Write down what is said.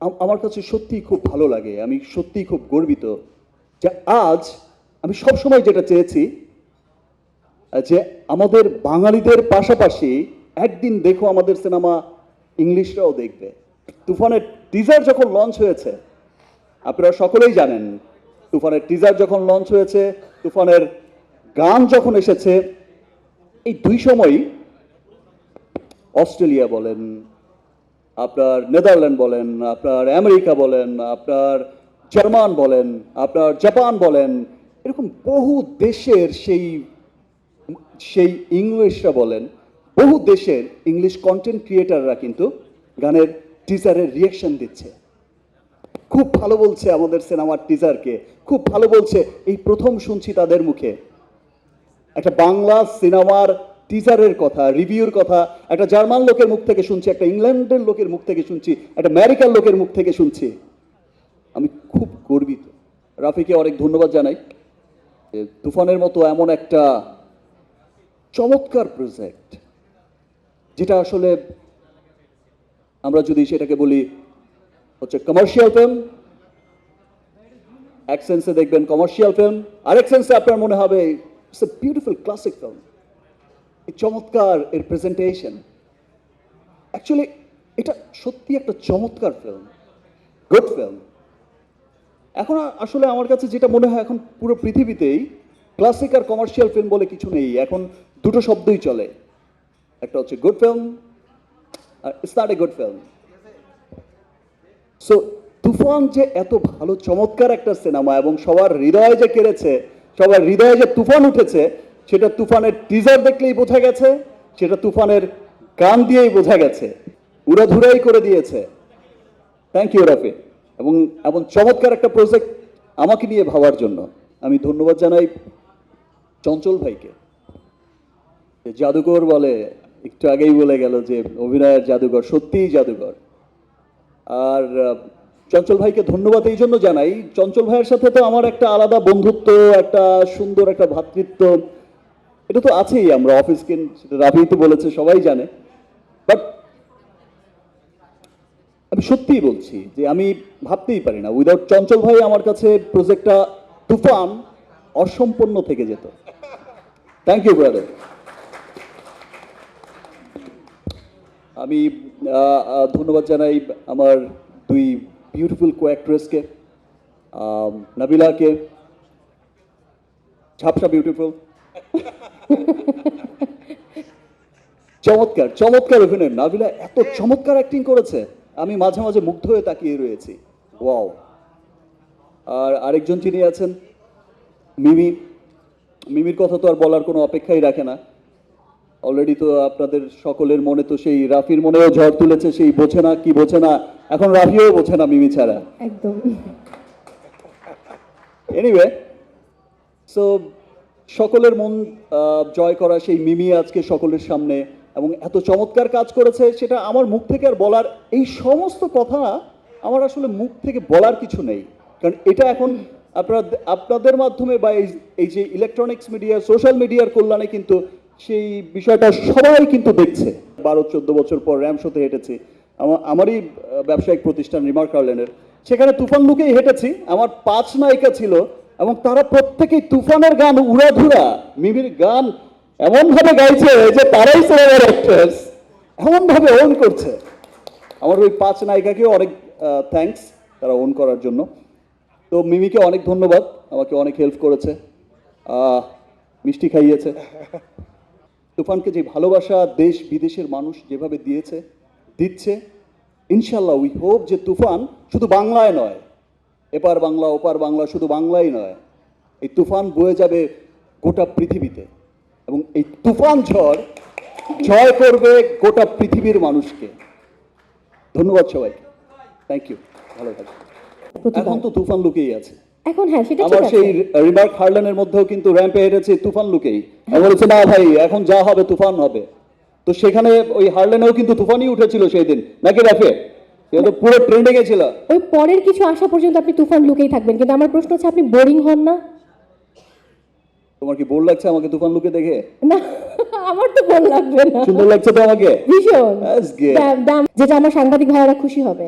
আম- আমার কাছে সত্যিই খুব ভালো লাগে, আমি সত্যিই খুব গর্বিত যে আজ আমি সবসময় যেটা চেয়েছি, যে আমাদের বাঙালিদের পাশাপাশি একদিন দেখো আমাদের সিনেমা ইংলিশরাও দেখবে। তুফানের টিজার যখন লঞ্চ হয়েছে, আপনারা সকলেই জানেন, তুফানের টিজার যখন লঞ্চ হয়েছে, তুফানের গান যখন এসেছে, এই দুই সময়ই অস্ট্রেলিয়া বলেন আপনার নেদারল্যান্ড বলেন, আপনার আমেরিকা বলেন, আপনার জার্মান বলেন, আপনার জাপান বলেন, এরকম বহু দেশের সেই সেই ইংলিশরা বলেন, বহু দেশের ইংলিশ কন্টেন্ট ক্রিয়েটাররা কিন্তু গানের টিজারের রিয়েকশন দিচ্ছে। খুব ভালো বলছে আমাদের সিনেমার টিজারকে খুব ভালো বলছে। এই প্রথম শুনছি তাদের মুখে। একটা বাংলা সিনেমার টিজারের কথা রিভিউর কথা, একটা জার্মান লোকের মুখ থেকে শুনছি, একটা ইংল্যান্ডের লোকের মুখ থেকে শুনছি, একটা আমেরিকার লোকের মুখ থেকে শুনছি। আমি খুব গর্বিত। রাফিকে অনেক ধন্যবাদ জানাই। তুফানের মতো এমন একটা চমৎকার প্রজেক্ট যেটা আসলে আমরা যদি সেটাকে বলি হচ্ছে কমার্শিয়াল ফিল্ম এক সেন্সে দেখবেন কমার্শিয়াল ফিল্ম আরেক সেন্সে আপনার মনে হবে it's a beautiful classic film চমৎকার এর প্রেজেন্টেশন অ্যাকচুয়ালি এটা সত্যি একটা চমৎকার ফিল্ম গুড ফিল্ম এখন আসলে আমার কাছে যেটা মনে হয় এখন পুরো পৃথিবীতেই ক্লাসিক আর কমার্শিয়াল ফিল্ম বলে কিছু নেই। এখন দুটো শব্দই চলে। একটা হচ্ছে good film R it's a good film so Toofan যে এত ভালো চমৎকার একটা সিনেমা এবং সবার হৃদয়ে যে কেড়েছে, সবার হৃদয়ে যে তুফান উঠেছে সেটা তুফানের টিজার দেখলেই বোঝা গেছে, সেটা তুফানের গান দিয়েই বোঝা গেছে। উড়াধুরাই করে দিয়েছে। Thank you Rafi. এবং এমন চমৎকার একটা প্রজেক্ট আমাকে নিয়ে ভাবার জন্য। আমি ধন্যবাদ জানাই চঞ্চল ভাইকে। যে জাদুকর বলে, একটু আগেই বলে গেল যে অভিনয়ের জাদুঘর সত্যিই জাদুঘর আর চঞ্চল ভাইকে ধন্যবাদ এই জন্য জানাই। চঞ্চল ভাইয়ের সাথে তো আমার একটা আলাদা বন্ধুত্ব, একটা সুন্দর একটা ভ্রাতৃত্ব এটা তো আছেই, আমরা অফিস কিন সেটা রাবি তো বলেছে, সবাই জানে। বাট আমি সত্যিই বলছি যে আমি ভাবতেই পারি না। উইদাউট চঞ্চল ভাই আমার কাছে প্রজেক্টটা তুফান অসম্পন্ন থেকে যেত। থ্যাংক ইউ ব্রাদার আমি ধন্যবাদ জানাই আমার দুই বিউটিফুল কো অ্যাক্ট্রেসকে নাবিলাকে। ঝাপসা বিউটিফুল চমৎকার চমৎকার অভিনয়। নাবিলা এত চমৎকার অ্যাক্টিং করেছে আমি মাঝে মাঝে মুগ্ধ হয়ে তাকিয়ে রয়েছি। ওয়াও আর আরেকজন যিনি আছেন মিমি। মিমির কথা তো আর বলার কোনো অপেক্ষাই রাখে না। অলরেডি তো আপনাদের সকলের মনে তো সেই রাফির মনেও ঝড় তুলেছে সেই বোঝে না কি বোঝে না। এখন রাফিও বোঝে না মিমি ছাড়া। একদম। এনিওয়ে সো সকলের মন জয় করা সেই মিমি আজকে সকলের সামনে এবং এত চমৎকার কাজ করেছে সেটা আমার মুখ থেকে আর বলার এই সমস্ত কথা আমার আসলে মুখ থেকে বলার কিছু নেই। কারণ এটা এখন আপনার, আপনাদের মাধ্যমে বা এই- যে ইলেকট্রনিক্স মিডিয়া সোশ্যাল মিডিয়ার কল্যাণে কিন্তু সেই বিষয়টা সবাই কিন্তু দেখছে। বারো, চোদ্দ বছর পর র্যাম শোতে হেঁটেছি। আমার আমারই ব্যবসায়িক প্রতিষ্ঠান রিমার্ক গার্লেনের সেখানে তুফান লুকেই হেঁটেছি। আমার পাঁচ নায়িকা ছিল। এবং তারা প্রত্যেকেই তুফানের গান, উড়াধুরা, মিমির গান এমনভাবে গাইছে যে তারাই সিনেমার অ্যাক্ট্রেস এমনভাবে ওন করছে। আমার ওই পাঁচ নায়িকাকেও অনেক থ্যাঙ্কস তারা ওন করার জন্য। তো মিমিকে অনেক ধন্যবাদ, আমাকে অনেক হেল্প করেছে। মিষ্টি খাইয়েছে। তুফানকে যে ভালোবাসা দেশ বিদেশের মানুষ যেভাবে দিয়েছে, দিচ্ছে ইনশাল্লাহ উই হোপ যে তুফান শুধু বাংলায় নয় এপার বাংলা ওপার বাংলা শুধু বাংলাই নয় এই তুফান বয়ে যাবে গোটা পৃথিবীতে। এবং এই তুফান ঝড় জয় করবে গোটা পৃথিবীর মানুষকে। ধন্যবাদ সবাইকে। থ্যাংক ইউ ভালো প্রতিবার। এখন তো তুফান লুকেই আছে। এখন হ্যাঁ সেটা আমার সেই রিমার্ক হার্লেনের মধ্যেও কিন্তু র্যাম্পে হেরেছে তুফান লুকেই। আমি বলেছে না ভাই এখন যা হবে তুফান হবে। তো সেখানে ওই হার্লেনেও কিন্তু তুফানই উঠেছিল সেই দিন। নাকি রাফে? সে তো পুরো ট্রেন্ডে গেছিল। ওই পরের কিছু আসা পর্যন্ত আপনি তুফান লুকেই থাকবেন কিন্তু আমার প্রশ্ন হচ্ছে আপনি বোরিং হন না? তোমার কি বোর লাগছে আমাকে তুফান লুকে দেখে? না আমার তো বল লাগবে না। সুন্দর লাগছে তো আমাকে ভীষণ যেটা আমার সাংবাদিক ভাইয়েরা খুশি হবে।